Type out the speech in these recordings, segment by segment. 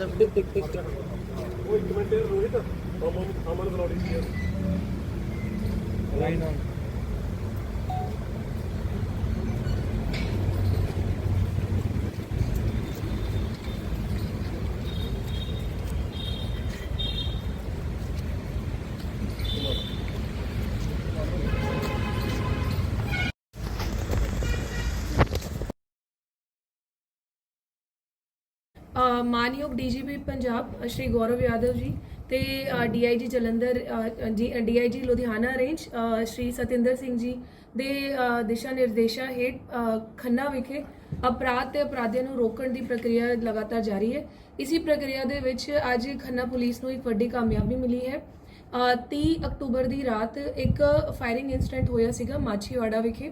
ਉਹ ਇੱਕ ਮਿੰਟ ਰੋਹਿਤ ਅਮਨ ਅਮਨ ਬਰੋੜੀ ਸੀ ਲਾਈਨ ਆਨ ਮਾਨਯੋਗ ਡੀਜੀਪੀ ਪੰਜਾਬ ਸ਼੍ਰੀ ਗੌਰਵ ਯਾਦਵ ਜੀ ਤੇ ਡੀਆਈਜੀ ਜਲੰਧਰ ਅ, ਜੀ ਡੀਆਈਜੀ ਲੁਧਿਆਣਾ ਰੇਂਜ ਸ਼੍ਰੀ ਸਤਿੰਦਰ ਸਿੰਘ ਜੀ ਦੇ ਦਿਸ਼ਾ ਨਿਰਦੇਸ਼ਾਂ ਹੇਠ ਖੰਨਾ ਵਿਖੇ ਅਪਰਾਧ ਤੇ ਅਪਰਾਧੀਆਂ ਨੂੰ ਰੋਕਣ ਦੀ ਪ੍ਰਕਿਰਿਆ ਲਗਾਤਾਰ ਜਾਰੀ ਹੈ। ਇਸੀ ਪ੍ਰਕਿਰਿਆ ਦੇ ਵਿੱਚ ਅੱਜ ਖੰਨਾ ਪੁਲਿਸ ਨੂੰ ਇੱਕ ਵੱਡੀ ਕਾਮਯਾਬੀ ਮਿਲੀ ਹੈ। ਅ, 30 ਅਕਤੂਬਰ ਦੀ ਰਾਤ ਇੱਕ ਫਾਇਰਿੰਗ ਇਨਸੀਡੈਂਟ ਹੋਇਆ ਸੀਗਾ ਮਾਛੀਵਾੜਾ ਵਿਖੇ।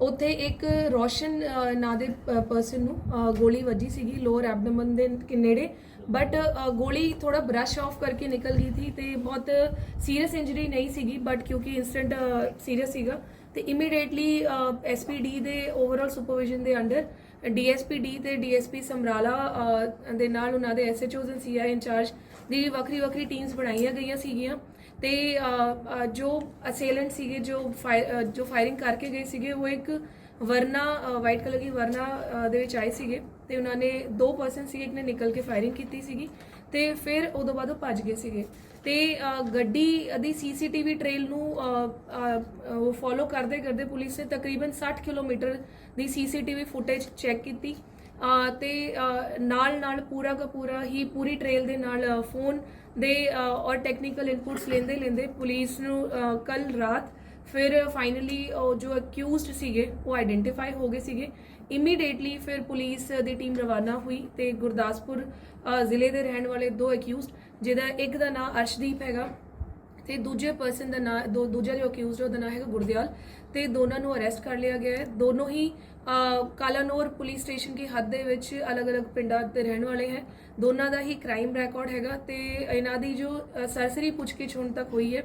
ਉੱਥੇ ਇੱਕ ਰੋਸ਼ਨ ਨਾਂ ਦੇ ਪਰਸਨ ਨੂੰ ਗੋਲੀ ਵੱਜੀ ਸੀਗੀ ਲੋਅਰ ਐਬਡੋਮਨ ਦੇ ਕਿ ਨੇੜੇ ਬਟ ਗੋਲੀ ਥੋੜਾ ਬ੍ਰਸ਼ ਆਫ ਕਰਕੇ ਨਿਕਲ ਗਈ ਸੀ ਤੇ ਬਹੁਤ ਸੀਰੀਅਸ ਇੰਜਰੀ ਨਹੀਂ ਸੀਗੀ ਬਟ ਕਿਉਂਕਿ ਇਨਸਟੈਂਟ ਸੀਰੀਅਸ ਸੀਗਾ। ਤੇ ਇਮੀਡੀਏਟਲੀ ਐਸਪੀਡੀ ਦੇ ਓਵਰਆਲ ਸੁਪਰਵਿਜ਼ਨ ਦੇ ਅੰਡਰ ਡੀਐਸਪੀਡੀ ਤੇ ਡੀਐਸਪੀ ਸਮਰਾਲਾ ਦੇ ਨਾਲ ਉਹਨਾਂ ਦੇ SHOs and CI in charge ਦੀ ਵੱਖਰੀ ਵੱਖਰੀ ਟੀਮਸ ਬਣਾਈਆਂ ਗਈਆਂ ਸੀਗੀਆਂ ਤੇ ਜੋ ਅਸੇਲੈਂਟ ਸੀਗੇ ਜੋ ਫਾਇ- ਜੋ ਫਾਇਰਿੰਗ ਕਰਕੇ ਗਏ ਸੀਗੇ ਉਹ ਇੱਕ ਵਰਨਾ ਵਾਈਟ ਕਲਰ ਦੀ ਵਰਨਾ ਦੇ ਵਿੱਚ ਆਏ ਸੀਗੇ ਤੇ ਉਹਨਾਂ ਨੇ ਦੋ ਪਰਸਨ ਸੀਗੇ ਇੱਕ ਨੇ ਨਿਕਲ ਕੇ ਫਾਇਰਿੰਗ ਕੀਤੀ ਸੀਗੀ ਤੇ ਫਿਰ ਉਦੋਂ ਬਾਅਦ ਉਹ ਭੱਜ ਗਏ ਸੀਗੇ। ਤੇ ਗੱਡੀ ਦੀ ਸੀਸੀਟੀਵੀ ਟ੍ਰੇਲ ਨੂੰ ਅ, ਅ, ਉਹ ਫੋਲੋ ਕਰਦੇ ਕਰਦੇ ਪੁਲਿਸ ਨੇ ਤਕਰੀਬਨ 60 ਕਿਲੋਮੀਟਰ ਦੀ ਸੀਸੀਟੀਵੀ ਫੁਟੇਜ ਚੈੱਕ ਕੀਤੀ ਤੇ ਨਾਲ ਨਾਲ ਪੂਰਾ ਦਾ ਪੂਰਾ ਹੀ ਪੂਰੀ ਟ੍ਰੇਲ ਦੇ ਨਾਲ ਫੋਨ ਦੇ ਔਰ ਟੈਕਨੀਕਲ ਇਨਪੁਟਸ ਲੈਂਦੇ ਲੈਂਦੇ ਪੁਲਿਸ ਨੂੰ ਕੱਲ ਰਾਤ ਫਿਰ ਫਾਈਨਲੀ ਉਹ ਜੋ ਅਕਿਊਜ਼ਡ ਸੀਗੇ, ਉਹ ਆਇਡੈਂਟੀਫਾਈ ਹੋ ਗਏ ਸੀਗੇ। ਇਮੀਡੀਏਟਲੀ ਫਿਰ ਪੁਲਿਸ ਦੀ ਟੀਮ ਰਵਾਨਾ ਹੋਈ ਤੇ ਗੁਰਦਾਸਪੁਰ ਜ਼ਿਲ੍ਹੇ ਦੇ ਰਹਿਣ ਵਾਲੇ ਦੋ ਅਕਿਊਜ਼ਡ ਜਿਹਦਾ ਇੱਕ ਦਾ ਨਾਮ ਅਰਸ਼ਦੀਪ ਹੈਗਾ ਤੇ ਦੂਜੇ ਪਰਸਨ ਦਾ ਨਾਮ ਦੋ, ਦੂਜਾ ਜੋ ਅਕਿਊਜ਼ਡ ਉਹਦਾ ਨਾਮ ਹੈਗਾ ਗੁਰਦਿਆਲ ਤੇ ਦੋਨਾਂ ਨੂੰ ਅਰੈਸਟ ਕਰ ਲਿਆ ਗਿਆ ਹੈ। ਦੋਨੋਂ ਹੀ ਕਾਲਾਨੌਰ ਪੁਲਿਸ ਸਟੇਸ਼ਨ ਦੀ ਹੱਦ ਦੇ ਵਿੱਚ ਅਲੱਗ-ਅਲੱਗ ਪਿੰਡਾਂ ਦੇ ਰਹਿਣ ਵਾਲੇ ਹੈ। ਦੋਨਾਂ ਦਾ ਹੀ ਕ੍ਰਾਈਮ ਰਿਕਾਰਡ ਹੈਗਾ ਤੇ ਇਹਨਾਂ ਦੀ ਜੋ ਸਰਸਰੀ ਪੁੱਛਗਿੱਛ ਹੁਣ ਤੱਕ ਹੋਈ ਹੈ।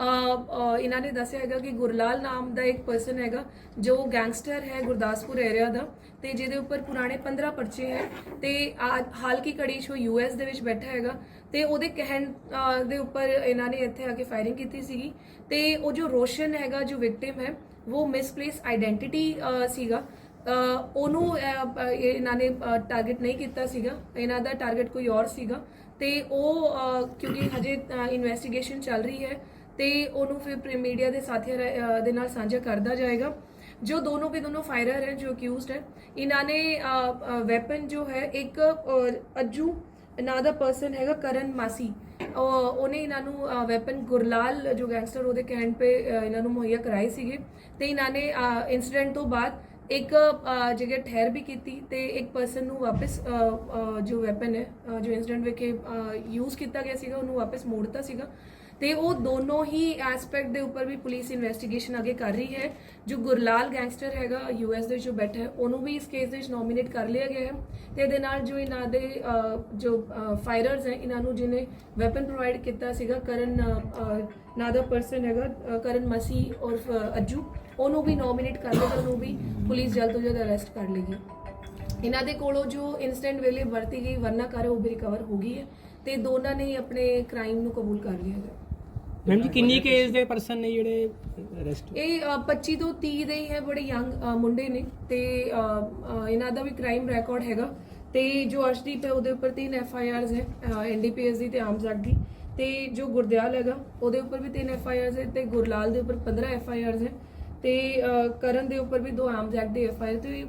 ਇਹਨਾਂ ਨੇ ਦੱਸਿਆ ਹੈਗਾ ਕਿ ਗੁਰਲਾਲ ਨਾਮ ਦਾ ਇੱਕ ਪਰਸਨ ਹੈਗਾ, ਜੋ ਗੈਂਗਸਟਰ ਹੈ ਗੁਰਦਾਸਪੁਰ ਏਰੀਆ ਦਾ, ਤੇ ਜਿਹਦੇ ਉੱਪਰ ਪੁਰਾਣੇ 15 ਪਰਚੇ ਹੈ, ਤੇ ਆ- ਹਾਲ ਕੀ ਘੜੀ 'ਚ ਉਹ ਯੂਐਸ ਦੇ ਵਿੱਚ ਬੈਠਾ ਹੈਗਾ, ਤੇ ਉਹਦੇ ਕਹਿਣ ਦੇ ਉੱਪਰ ਇਹਨਾਂ ਨੇ ਇੱਥੇ ਆ ਕੇ ਫਾਇਰਿੰਗ ਕੀਤੀ ਸੀਗੀ, ਤੇ ਉਹ ਜੋ ਰੋਸ਼ਨ ਹੈਗਾ, ਜੋ ਵਿਕਟਿਮ ਹੈ, ਉਹ ਮਿਸਪਲੇਸ ਆਇਡੈਂਟੀਟੀ ਸੀਗਾ। ਉਹਨੂੰ ਇਹਨਾਂ ਨੇ ਟਾਰਗੇਟ ਨਹੀਂ ਕੀਤਾ ਸੀਗਾ, ਇਹਨਾਂ ਦਾ ਟਾਰਗੇਟ ਕੋਈ ਹੋਰ ਸੀਗਾ, ਤੇ ਉਹ ਕਿਉਂਕਿ ਹਜੇ ਇਨਵੈਸਟੀਗੇਸ਼ਨ ਚੱਲ ਰਹੀ ਹੈ ਤੇ ਉਹਨੂੰ ਫਿਰ ਮੀਡੀਆ ਦੇ ਸਾਥੀਆਂ ਰਾ- ਦੇ ਨਾਲ ਸਾਂਝਾ ਕਰਦਾ ਜਾਏਗਾ। ਜੋ ਦੋਨੋਂ ਕੇ ਦੋਨੋਂ ਫਾਇਰਰ ਹੈ ਜੋ ਅਕਿਊਜ਼ਡ ਹੈ ਇਹਨਾਂ ਨੇ ਵੈਪਨ ਜੋ ਹੈ ਇੱਕ ਅ, ਨਾਂ ਦਾ ਪਰਸਨ ਹੈਗਾ ਕਰਨ ਮਾਸੀ। ਉਹਨੇ ਇਹਨਾਂ ਨੂੰ ਵੈਪਨ ਗੁਰਲਾਲ ਜੋ ਗੈਂਗਸਟਰ ਉਹਦੇ ਕਹਿਣ ਤੇ ਇਹਨਾਂ ਨੂੰ ਮੁਹੱਈਆ ਕਰਾਏ ਸੀਗੇ। ਤੇ ਇਹਨਾਂ ਨੇ ਇਨਸੀਡੈਂਟ ਤੋਂ ਬਾਅਦ ਇੱਕ ਜਗ੍ਹਾ ਠਹਿਰ ਵੀ ਕੀਤੀ ਤੇ ਇੱਕ ਪਰਸਨ ਨੂੰ ਵਾਪਸ ਜੋ ਵੈਪਨ ਹੈ ਜੋ ਇਨਸੀਡੈਂਟ ਵਿਖੇ ਯੂਜ਼ ਕੀਤਾ ਗਿਆ ਸੀਗਾ ਉਹਨੂੰ ਵਾਪਸ ਮੋੜਤਾ ਸੀਗਾ। ਤੇ ਉਹ ਦੋਨੋਂ ਹੀ ਐਸਪੈਕਟ ਦੇ ਉੱਪਰ ਵੀ ਪੁਲਿਸ ਇਨਵੈਸਟੀਗੇਸ਼ਨ ਅੱਗੇ ਕਰ ਰਹੀ ਹੈ। ਜੋ ਗੁਰਲਾਲ ਗੈਂਗਸਟਰ ਹੈਗਾ ਯੂਐਸ ਦੇ ਵਿੱਚ ਜੋ ਬੈਠਾ ਹੈ ਉਹਨੂੰ ਵੀ ਇਸ ਕੇਸ ਦੇ ਵਿੱਚ ਨੋਮੀਨੇਟ ਕਰ ਲਿਆ ਗਿਆ ਹੈ ਤੇ ਇਹਦੇ ਨਾਲ ਜੋ ਇਹਨਾਂ ਦੇ ਜੋ ਫਾਇਰਰਸ ਹੈ ਇਹਨਾਂ ਨੂੰ ਜਿਹਨੇ ਵੈਪਨ ਪ੍ਰੋਵਾਈਡ ਕੀਤਾ ਸੀਗਾ ਕਰਨ ਅ, ਨਾਂ ਦਾ ਪਰਸਨ ਹੈਗਾ ਕਰਨ ਮਸੀ ਔਰ ਅੱਜੂ ਉਹਨੂੰ ਵੀ ਨੋਮੀਨੇਟ ਕਰ ਲਿਆ ਉਹਨੂੰ ਵੀ ਪੁਲਿਸ ਜਲਦ ਤੋਂ ਜਲਦ ਅਰੈਸਟ ਕਰ ਲੇਗੀ ਇਹਨਾਂ ਦੇ ਕੋਲੋਂ ਜੋ ਇਨਸਟੈਂਟ ਵੇਲੇ ਵਰਤੀ ਗਈ ਵਰਨਾਕਾਰ ਹੈ ਉਹ ਵੀ ਰਿਕਵਰ ਹੋ ਗਈ ਹੈ ਤੇ ਦੋਨਾਂ ਨੇ ਹੀ ਆਪਣੇ ਕ੍ਰਾਈਮ ਨੂੰ ਕਬੂਲ ਕਰ ਲਿਆ ਹੈ। ਮੈਮ ਜੀ ਕਿੰਨੀ ਕੇਸ ਦੇ ਪਰਸਨ ਨੇ ਜਿਹੜੇ ਅਰੈਸਟ ਇਹ ਅ, 25 ਤੋਂ 30 ਦੇ ਹੀ ਹੈ ਬੜੇ ਯੰਗ ਮੁੰਡੇ ਨੇ ਤੇ ਅ, ਅ, ਇਹਨਾਂ ਦਾ ਵੀ ਕ੍ਰਾਈਮ ਰਿਕਾਰਡ ਹੈਗਾ ਤੇ ਜੋ ਅਰਸ਼ਦੀਪ ਹੈ ਉਹਦੇ ਉੱਪਰ ਤਿੰਨ ਐਫ ਆਈ ਆਰਸ ਹੈ ਐਨਡੀਪੀਐਸ ਦੀ ਤੇ ਆਰਮਸ ਐਕਟ ਦੀ ਤੇ ਜੋ ਗੁਰਦਿਆਲ ਹੈਗਾ ਉਹਦੇ ਉੱਪਰ ਵੀ ਤਿੰਨ ਐਫ ਆਈ ਆਰਸ ਹੈ ਤੇ ਗੁਰਲਾਲ ਦੇ ਉੱਪਰ 15 ਐਫ ਆਈ ਆਰਸ ਹੈ ਤੇ ਅ, ਕਰਨ ਦੇ ਉੱਪਰ ਵੀ ਦੋ ਆਰਮਸ ਐਕਟ ਦੇ ਐਫ ਆਈ ਆਰ ਤੇ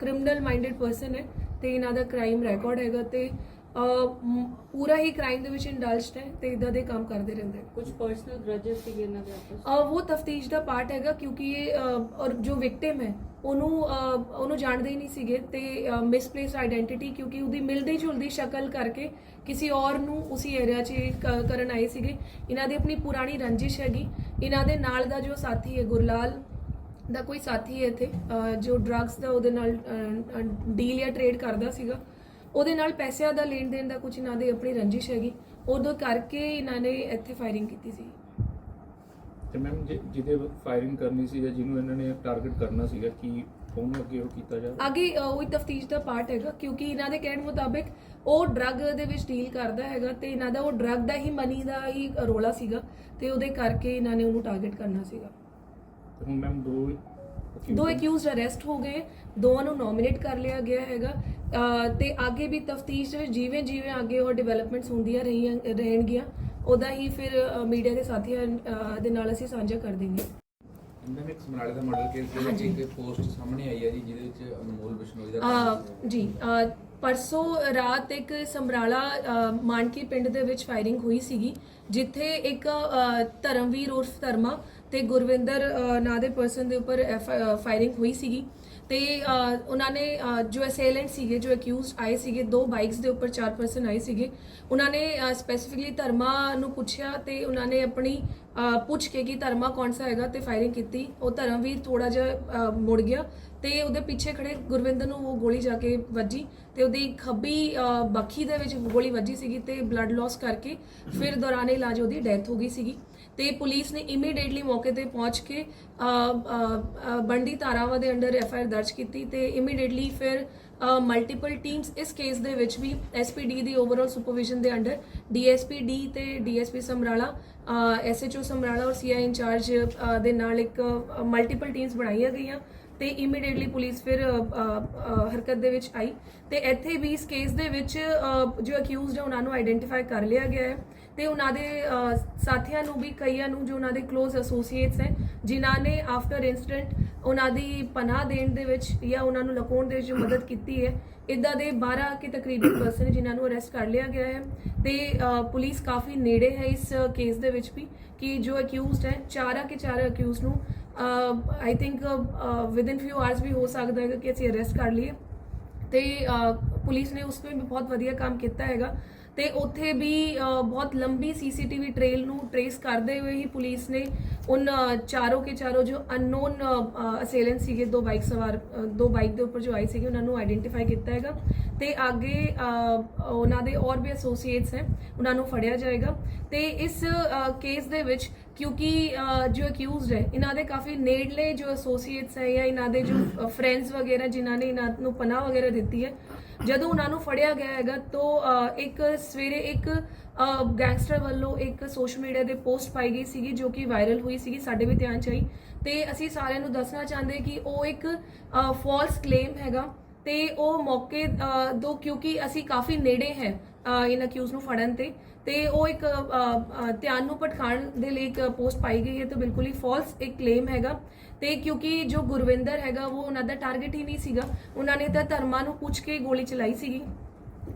ਕ੍ਰਿਮੀਨਲ ਮਾਈਂਡਡ ਪਰਸਨ ਹੈ ਤੇ ਇਹਨਾਂ ਦਾ ਕ੍ਰਾਈਮ ਰਿਕਾਰਡ ਹੈਗਾ ਤੇ ਪੂਰਾ ਹੀ ਕ੍ਰਾਈਮ ਦੇ ਵਿੱਚ ਇੰਡਲਜਡ ਹੈ ਤੇ ਇਦਾਂ ਦੇ ਕੰਮ ਕਰਦੇ ਰਹਿੰਦੇ ਕੁਝ ਪਰਸਨਲ ਗ੍ਰਜਸ ਸੀਗੇ ਇਹਨਾਂ ਦੇ ਆਪਸ ਉਹ ਤਫਤੀਸ਼ ਦਾ ਪਾਰਟ ਹੈਗਾ ਕਿਉਂਕਿ ਇਹ ਔਰ ਜੋ ਵਿਕਟਿਮ ਹੈ ਉਹਨੂੰ ਉਹਨੂੰ ਜਾਣਦੇ ਹੀ ਨਹੀਂ ਸੀਗੇ ਤੇ ਮਿਸਪਲੇਸ ਆਇਡੈਂਟੀਟੀ ਕਿਉਂਕਿ ਉਹਦੀ ਮਿਲਦੀ ਜੁਲਦੀ ਸ਼ਕਲ ਕਰਕੇ ਕਿਸੇ ਔਰ ਨੂੰ ਉਸੇ ਏਰੀਆ 'ਚ ਕ- ਕਰਨ ਆਏ ਸੀਗੇ। ਇਹਨਾਂ ਦੀ ਆਪਣੀ ਪੁਰਾਣੀ ਰੰਜਿਸ਼ ਹੈਗੀ। ਇਹਨਾਂ ਦੇ ਨਾਲ ਦਾ ਜੋ ਸਾਥੀ ਹੈ ਗੁਰਲਾਲ ਦਾ ਕੋਈ ਸਾਥੀ ਹੈ ਇੱਥੇ ਜੋ ਡਰੱਗਸ ਦਾ ਉਹਦੇ ਨਾਲ ਡੀਲ ਜਾਂ ਟ੍ਰੇਡ ਕਰਦਾ ਸੀਗਾ ਉਹਦੇ ਨਾਲ ਪੈਸਿਆਂ ਦਾ ਲੈਣ ਦੇਣ ਦਾ ਕੁਝ ਇਹਨਾਂ ਦੇ ਆਪਣੀ ਰੰਜਿਸ਼ ਹੈਗੀ। ਉਦੋਂ ਕਰਕੇ ਇਹਨਾਂ ਨੇ ਇੱਥੇ ਫਾਇਰਿੰਗ ਕੀਤੀ ਸੀ। ਤੇ ਮੈਮ ਜਿਹਦੇ ਫਾਇਰਿੰਗ ਕਰਨੀ ਸੀ ਜਾਂ ਜਿਹਨੂੰ ਇਹਨਾਂ ਨੇ ਟਾਰਗੇਟ ਕਰਨਾ ਸੀਗਾ ਕਿ ਉਹਨੂੰ ਅੱਗੇ ਉਹ ਕੀਤਾ ਜਾਵੇ ਅੱਗੇ ਉਹ ਤਫਤੀਸ਼ ਦਾ ਪਾਰਟ ਹੈਗਾ ਕਿਉਂਕਿ ਇਹਨਾਂ ਦੇ ਕਹਿਣ ਮੁਤਾਬਿਕ ਉਹ ਡਰੱਗ ਦੇ ਵਿੱਚ ਡੀਲ ਕਰਦਾ ਹੈਗਾ ਤੇ ਇਹਨਾਂ ਦਾ ਉਹ ਡਰੱਗ ਦਾ ਹੀ ਮਨੀ ਦਾ ਹੀ ਰੋਲਾ ਸੀਗਾ ਤੇ ਉਹਦੇ ਕਰਕੇ ਇਹਨਾਂ ਨੇ ਉਹਨੂੰ ਟਾਰਗੇਟ ਕਰਨਾ ਸੀਗਾ। ਤੇ ਹੁਣ ਮੈਮ ਦੋ ਦੋ ਨੇ। ਅਕਿਊਜ਼ਡ ਅਰੈਸਟ ਹੋ ਗਏ ਦੋਵਾਂ ਨੂੰ ਨੋਮੀਨੇਟ ਕਰ ਲਿਆ ਗਿਆ ਹੈਗਾ। ਤੇ ਅੱਗੇ ਵੀ ਤਫਤੀਸ਼ ਜਿਵੇਂ ਜਿਵੇਂ ਅੱਗੇ ਉਹ ਡਿਵੈਲਪਮੈਂਟਸ ਹੁੰਦੀਆਂ ਰਹੀਆਂ ਰਹਿਣਗੀਆਂ ਉਹਦਾ ਹੀ ਫਿਰ ਮੀਡੀਆ ਦੇ ਸਾਥੀਆਂ ਦੇ ਨਾਲ ਅਸੀਂ ਸਾਂਝਾ ਕਰ ਦੇਵਾਂਗੇ ਇਹਨਾਂ ਵਿੱਚ ਸਮਰਾਲੇ ਦਾ ਮਰਡਰ ਕੇਸ ਦੇ ਵਿੱਚ ਇੱਕ ਪੋਸਟ ਸਾਹਮਣੇ ਆਈ ਹੈ ਜੀ ਜਿਹਦੇ ਵਿੱਚ ਅਨਮੋਲ ਬਿਸ਼ਨੋਈ ਦਾ ਅ, ਜੀ ਅ, ਪਰਸੋਂ ਰਾਤ ਇੱਕ ਸਮਰਾਲਾ ਮਾਨਕੀ ਪਿੰਡ ਦੇ ਵਿੱਚ ਫਾਇਰਿੰਗ ਹੋਈ ਸੀਗੀ ਜਿੱਥੇ ਇੱਕ ਧਰਮਵੀਰ ਉਰਫ ਧਰਮਾ ਤੇ ਗੁਰਵਿੰਦਰ ਨਾਂ ਦੇ ਪਰਸਨ ਦੇ ਉੱਪਰ ਫਾਇਰਿੰਗ ਹੋਈ ਸੀਗੀ। ਤੇ ਉਹਨਾਂ ਨੇ ਜੋ ਅਸੇਲੈਂਟ ਸੀਗੇ ਜੋ ਅਕਿਊਜ਼ਡ ਆਏ ਸੀਗੇ ਦੋ ਬਾਈਕਸ ਦੇ ਉੱਪਰ ਚਾਰ ਪਰਸਨ ਆਏ ਸੀਗੇ। ਉਹਨਾਂ ਨੇ ਸਪੈਸੀਫਿਕਲੀ ਧਰਮਾ ਨੂੰ ਪੁੱਛਿਆ ਤੇ ਉਹਨਾਂ ਨੇ ਆਪਣੀ ਪੁੱਛ ਕੇ ਕਿ ਧਰਮਾ ਕੌਣ ਸਾ ਹੈਗਾ ਤੇ ਫਾਇਰਿੰਗ ਕੀਤੀ। ਉਹ ਧਰਮਵੀਰ ਥੋੜਾ ਜਿਹਾ ਮੁੜ ਗਿਆ ਤੇ ਉਹਦੇ ਪਿੱਛੇ ਖੜੇ ਗੁਰਵਿੰਦਰ ਨੂੰ ਉਹ ਗੋਲੀ ਜਾ ਕੇ ਵੱਜੀ ਤੇ ਉਹਦੀ ਖੱਬੀ ਅ, ਬੱਖੀ ਦੇ ਵਿੱਚ ਗੋਲੀ ਵੱਜੀ ਸੀਗੀ ਤੇ ਬਲੱਡ ਲਾਸ ਕਰਕੇ ਫਿਰ ਦੌਰਾਨ ਇਲਾਜ ਉਹਦੀ ਡੈਥ ਹੋ ਗਈ ਸੀਗੀ। ਤੇ ਪੁਲਿਸ ਨੇ ਇਮੀਡੀਏਟਲੀ ਮੌਕੇ ਤੇ ਪਹੁੰਚ ਕੇ ਅ, ਧਾਰਾਵਾ ਦੇ ਅੰਡਰ ਐਫ ਆਈ ਆਰ ਦਰਜ ਕੀਤੀ ਤੇ ਇਮੀਡੀਏਟਲੀ ਫਿਰ ਮਲਟੀਪਲ ਟੀਮਸ ਇਸ ਕੇਸ ਦੇ ਵਿੱਚ ਵੀ ਐਸਪੀਡੀ ਦੀ ਓਵਰਆਲ ਸੁਪਰਵਿਜ਼ਨ ਦੇ ਅੰਡਰ ਡੀਐਸਪੀ ਡੀ ਤੇ ਡੀਐਸਪੀ ਸਮਰਾਲਾ ਐਸਐਚਓ ਸਮਰਾਲਾ ਔਰ ਸੀਆਈ ਇੰਚਾਰਜ ਦੇ ਨਾਲ ਇੱਕ ਮਲਟੀਪਲ ਟੀਮਸ ਬਣਾਈਆਂ ਗਈਆਂ ਤੇ ਇਮੀਡੀਏਟਲੀ ਪੁਲਿਸ ਫਿਰ ਹਰਕਤ ਦੇ ਵਿੱਚ ਆਈ ਤੇ ਇੱਥੇ ਵੀ ਇਸ ਕੇਸ ਦੇ ਵਿੱਚ ਜੋ ਅਕਿਊਜ਼ਡ ਹੈ ਉਹਨਾਂ ਨੂੰ ਆਈਡੈਂਟੀਫਾਈ ਕਰ ਲਿਆ ਗਿਆ ਹੈ। ਤੇ ਉਹਨਾਂ ਦੇ ਸਾਥੀਆਂ ਨੂੰ ਵੀ, ਕਈਆਂ ਨੂੰ ਜੋ ਉਹਨਾਂ ਦੇ ক্লোਜ਼ ਐਸੋਸੀਏਟਸ ਹੈ, ਜਿਨ੍ਹਾਂ ਨੇ ਆਫਟਰ ਇਨਸੀਡੈਂਟ ਉਹਨਾਂ ਦੀ ਪਨਾਹ ਦੇਣ ਦੇ ਵਿੱਚ ਜਾਂ ਉਹਨਾਂ ਨੂੰ ਲੁਕਾਉਣ ਦੇ ਵਿੱਚ ਜੋ ਮਦਦ ਕੀਤੀ ਹੈ, ਇਦਾਂ ਦੇ 12 ਕੇ ਤਕਰੀਬਨ ਪਰਸਨ ਜਿਨ੍ਹਾਂ ਨੂੰ ਅਰੈਸਟ ਕਰ ਲਿਆ ਗਿਆ ਹੈ ਤੇ ਪੁਲਿਸ ਕਾਫੀ ਨੇੜੇ ਹੈ ਇਸ ਕੇਸ ਦੇ ਵਿੱਚ ਵੀ ਕਿ ਜੋ ਅਕਿਊਜ਼ਡ ਹੈ, ਚਾਰਾ ਕੇ ਚਾਰ ਅਕਿਊਜ਼ ਨੂੰ I think within few hours ਵੀ ਹੋ ਸਕਦਾ ਹੈ ਕਿ ਅਸੀਂ ਅਰੈਸਟ ਕਰ ਲਈਏ ਤੇ ਪੁਲਿਸ ਨੇ ਉਸ 'ਤੇ ਵੀ ਬਹੁਤ ਵਧੀਆ ਕੰਮ ਕੀਤਾ ਹੈਗਾ। ਤੇ ਉੱਥੇ ਵੀ ਬਹੁਤ ਲੰਬੀ ਸੀਸੀਟੀਵੀ ਟ੍ਰੇਲ ਨੂੰ ਟਰੇਸ ਕਰਦੇ ਹੋਏ ਹੀ ਪੁਲਿਸ ਨੇ ਉਹਨਾਂ ਚਾਰੋਂ ਕੇ ਚਾਰੋਂ ਜੋ ਅਨਨੋਨ ਅਸੇਲੈਂਟ ਸੀਗੇ, ਦੋ ਬਾਈਕ ਸਵਾਰ ਦੋ ਬਾਈਕ ਦੇ ਉੱਪਰ ਜੋ ਆਏ ਸੀਗੇ, ਉਹਨਾਂ ਨੂੰ ਆਇਡੈਂਟੀਫਾਈ ਕੀਤਾ ਹੈਗਾ। ਤੇ ਅੱਗੇ ਉਹਨਾਂ ਦੇ ਹੋਰ ਵੀ ਐਸੋਸੀਏਟਸ ਹੈ, ਉਹਨਾਂ ਨੂੰ ਫੜਿਆ ਜਾਏਗਾ। ਤੇ ਇਸ ਕੇਸ ਦੇ ਵਿੱਚ ਕਿਉਂਕਿ ਜੋ ਅਕਿਊਜ਼ਡ ਹੈ, ਇਹਨਾਂ ਦੇ ਕਾਫੀ ਨੇੜਲੇ ਜੋ ਐਸੋਸੀਏਟਸ ਹੈ ਜਾਂ ਇਹਨਾਂ ਦੇ ਜੋ ਫਰੈਂਡਸ ਵਗੈਰਾ ਜਿਨ੍ਹਾਂ ਨੇ ਇਹਨਾਂ ਨੂੰ ਪਨਾਹ ਵਗੈਰਾ ਦਿੱਤੀ ਹੈ, ਜਦੋਂ ਉਹਨਾਂ ਨੂੰ ਫੜਿਆ ਗਿਆ ਹੈਗਾ, ਤਾਂ ਇੱਕ ਸਵੇਰੇ ਇੱਕ ਗੈਂਗਸਟਰ ਵੱਲੋਂ ਇੱਕ ਸੋਸ਼ਲ ਮੀਡੀਆ ਤੇ ਪੋਸਟ ਪਾਈ ਗਈ ਸੀਗੀ, ਜੋ ਕਿ ਵਾਇਰਲ ਹੋਈ ਸੀਗੀ, ਸਾਡੇ ਵੀ ਧਿਆਨ ਚ ਆਈ। ਤੇ ਅਸੀਂ ਸਾਰਿਆਂ ਨੂੰ ਦੱਸਣਾ ਚਾਹੁੰਦੇ ਕਿ ਉਹ ਇੱਕ ਫਾਲਸ ਕਲੇਮ ਹੈਗਾ, ਤੇ ਉਹ ਮੌਕੇ ਤੋਂ ਕਿਉਂਕਿ ਅਸੀਂ ਕਾਫੀ ਨੇੜੇ ਹੈ ਇਨ ਅਕਿਊਜ਼ ਨੂੰ ਫੜਨ ਤੇ। ਤੇ ਉਹ ਇੱਕ ਧਿਆਨ ਨੂੰ ਭਟਕਾਉਣ ਦੇ ਲਈ ਇੱਕ ਪੋਸਟ ਪਾਈ ਗਈ ਹੈ ਤਾਂ ਬਿਲਕੁਲ ਹੀ ਫਾਲਸ ਇੱਕ ਕਲੇਮ ਹੈਗਾ। ਤੇ ਕਿਉਂਕਿ ਜੋ ਗੁਰਵਿੰਦਰ ਹੈਗਾ, ਉਹ ਉਹਨਾਂ ਦਾ ਟਾਰਗੇਟ ਹੀ ਨਹੀਂ ਸੀਗਾ। ਉਹਨਾਂ ਨੇ ਤਾਂ ਧਰਮਾ ਨੂੰ ਪੁੱਛ ਕੇ ਗੋਲੀ ਚਲਾਈ ਸੀਗੀ।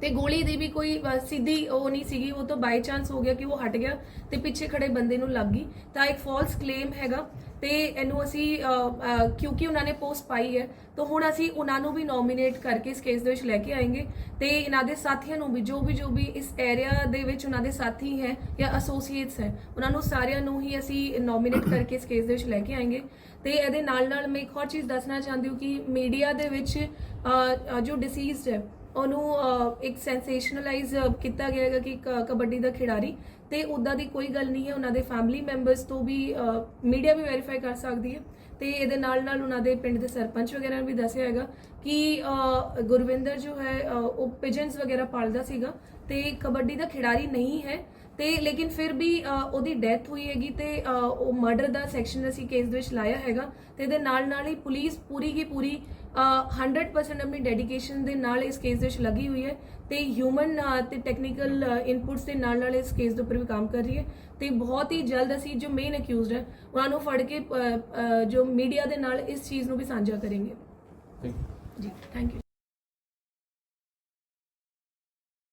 ਤੇ ਗੋਲੀ ਦੀ ਵੀ ਕੋਈ ਸਿੱਧੀ ਉਹ ਨਹੀਂ ਸੀਗੀ, ਉਹ ਤਾਂ ਬਾਈ ਚਾਂਸ ਹੋ ਗਿਆ ਕਿ ਉਹ ਹਟ ਗਿਆ ਤੇ ਪਿੱਛੇ ਖੜੇ ਬੰਦੇ ਨੂੰ ਲੱਗ ਗਈ। ਤਾਂ ਇੱਕ ਫਾਲਸ ਕਲੇਮ ਹੈਗਾ ਤੇ ਇਹਨੂੰ ਅਸੀਂ ਕਿਉਂਕਿ ਉਹਨਾਂ ਨੇ ਪੋਸਟ ਪਾਈ ਹੈ, ਤਾਂ ਹੁਣ ਅਸੀਂ ਉਹਨਾਂ ਨੂੰ ਵੀ ਨੋਮੀਨੇਟ ਕਰਕੇ ਇਸ ਕੇਸ ਦੇ ਵਿੱਚ ਲੈ ਕੇ ਆਏਗੇ ਤੇ ਇਹਨਾਂ ਦੇ ਸਾਥੀਆਂ ਨੂੰ ਵੀ, ਜੋ ਵੀ ਜੋ ਵੀ ਇਸ ਏਰੀਆ ਦੇ ਵਿੱਚ ਉਹਨਾਂ ਦੇ ਸਾਥੀ ਹੈ ਜਾਂ ਐਸੋਸੀਏਟਸ ਹੈ, ਉਹਨਾਂ ਨੂੰ ਸਾਰਿਆਂ ਨੂੰ ਹੀ ਅਸੀਂ ਨੋਮੀਨੇਟ ਕਰਕੇ ਇਸ ਕੇਸ ਦੇ ਵਿੱਚ ਲੈ ਕੇ ਆਏਗੇ। ਤੇ ਇਹਦੇ ਨਾਲ ਨਾਲ ਮੈਂ ਇੱਕ ਹੋਰ ਚੀਜ਼ ਦੱਸਣਾ ਚਾਹੁੰਦੀ ਹਾਂ ਕਿ ਮੀਡੀਆ ਦੇ ਵਿੱਚ ਜੋ ਡਿਸੀਜ਼ਡ ਹੈ ਉਹਨੂੰ ਇੱਕ ਸੈਂਸੇਸ਼ਨਲਾਈਜ਼ ਕੀਤਾ ਗਿਆ ਹੈਗਾ ਕਿ ਕਬੱਡੀ ਦਾ ਖਿਡਾਰੀ। ਤੇ ਉਦਾਂ ਦੀ ਕੋਈ ਗੱਲ ਨਹੀਂ ਹੈ, ਉਹਨਾਂ ਦੇ ਫੈਮਿਲੀ ਮੈਂਬਰਸ ਤੋਂ ਵੀ ਮੀਡੀਆ ਵੀ ਵੈਰੀਫਾਈ ਕਰ ਸਕਦੀ ਹੈ। ਤੇ ਇਹਦੇ ਨਾਲ ਨਾਲ ਉਹਨਾਂ ਦੇ ਪਿੰਡ ਦੇ ਸਰਪੰਚ ਵਗੈਰਾ ਨੇ ਵੀ ਦੱਸਿਆ ਹੈਗਾ ਕਿ ਗੁਰਵਿੰਦਰ ਜੋ ਹੈ ਉਹ ਪਿਜਨਸ ਵਗੈਰਾ ਪਾਲਦਾ ਸੀਗਾ ਤੇ ਕਬੱਡੀ ਦਾ ਖਿਡਾਰੀ ਨਹੀਂ ਹੈ। ਤੇ ਲੇਕਿਨ ਫਿਰ ਵੀ ਉਹਦੀ ਡੈਥ ਹੋਈ ਹੈਗੀ ਤੇ ਉਹ ਮਰਡਰ ਦਾ ਸੈਕਸ਼ਨ ਅਸੀਂ ਕੇਸ ਦੇ ਵਿੱਚ ਲਾਇਆ ਹੈਗਾ। ਤੇ ਇਹਦੇ ਨਾਲ ਨਾਲ ਹੀ ਪੁਲਿਸ ਪੂਰੀ ਕੀ ਪੂਰੀ 100% ਆਪਣੀ ਡੈਡੀਕੇਸ਼ਨ ਦੇ ਨਾਲ ਇਸ ਕੇਸ ਦੇ ਵਿੱਚ ਲੱਗੀ ਹੋਈ ਹੈ ਤੇ ਹਿਊਮਨ ਤੇ ਟੈਕਨੀਕਲ ਇਨਪੁਟਸ ਦੇ ਨਾਲ ਨਾਲ ਇਸ ਕੇਸ ਦੇ ਉੱਪਰ ਵੀ ਕੰਮ ਕਰ ਰਹੀ ਹੈ ਤੇ ਬਹੁਤ ਹੀ ਜਲਦ ਅਸੀਂ ਜੋ ਮੇਨ ਅਕਿਊਜ਼ਡ ਹੈ ਉਹਨਾਂ ਨੂੰ ਫੜ ਕੇ ਜੋ ਮੀਡੀਆ ਦੇ ਨਾਲ ਇਸ ਚੀਜ਼ ਨੂੰ ਵੀ ਸਾਂਝਾ ਕਰਾਂਗੇ. ਜੀ ਥੈਂਕ ਯੂ